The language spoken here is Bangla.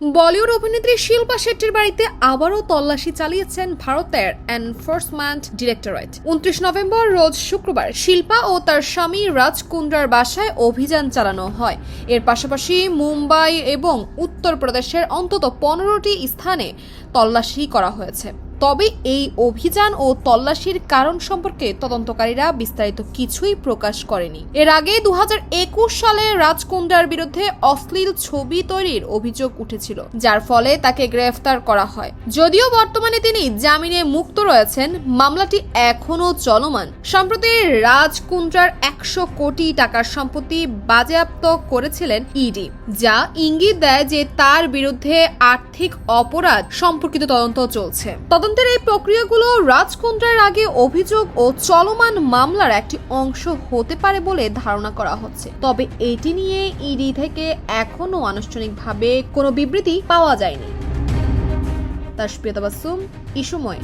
বলিউড অভিনেত্রী শিল্পা শেট্টির বাড়িতে আবারও তল্লাশি চালিয়েছেন ভারতের এনফোর্সমেন্ট ডিরেক্টরেট। উনত্রিশ নভেম্বর রোজ শুক্রবার শিল্পা ও তার স্বামী রাজ বাসায় অভিযান চালানো হয়। এর পাশাপাশি মুম্বাই এবং উত্তরপ্রদেশের অন্তত পনেরোটি স্থানে তল্লাশি করা হয়েছে। তবে এই অভিযান ও তল্লাশির কারণ সম্পর্কে তদন্তকারীরা বিস্তারিত কিছুই প্রকাশ করেনি। এর আগে দু হাজার একুশ সালে রাজকুন্ডার বিরুদ্ধে অশ্লীল ছবি তৈরির অভিযোগ উঠেছিল, যার ফলে তাকে গ্রেফতার করা হয়। যদিও বর্তমানে তিনি জামিনে মুক্ত রয়েছেন, মামলাটি এখনও চলমান। সম্প্রতি রাজকুন্ডার একশো কোটি টাকার সম্পত্তি বাজেয়াপ্ত করেছিলেন ইডি, যা ইঙ্গিত দেয় যে তার বিরুদ্ধে আর্থিক অপরাধ সম্পর্কিত তদন্ত চলছে। তদন্তের এই প্রক্রিয়াগুলো রাজকুন্দ্রার আগে অভিযোগ ও চলমান মামলার একটি অংশ হতে পারে বলে ধারণা করা হচ্ছে। তবে এটি নিয়ে ইডি থেকে এখনও আনুষ্ঠানিকভাবে কোনো বিবৃতি পাওয়া যায়নি। তার প্রিয়তা বাসুম ইসময়।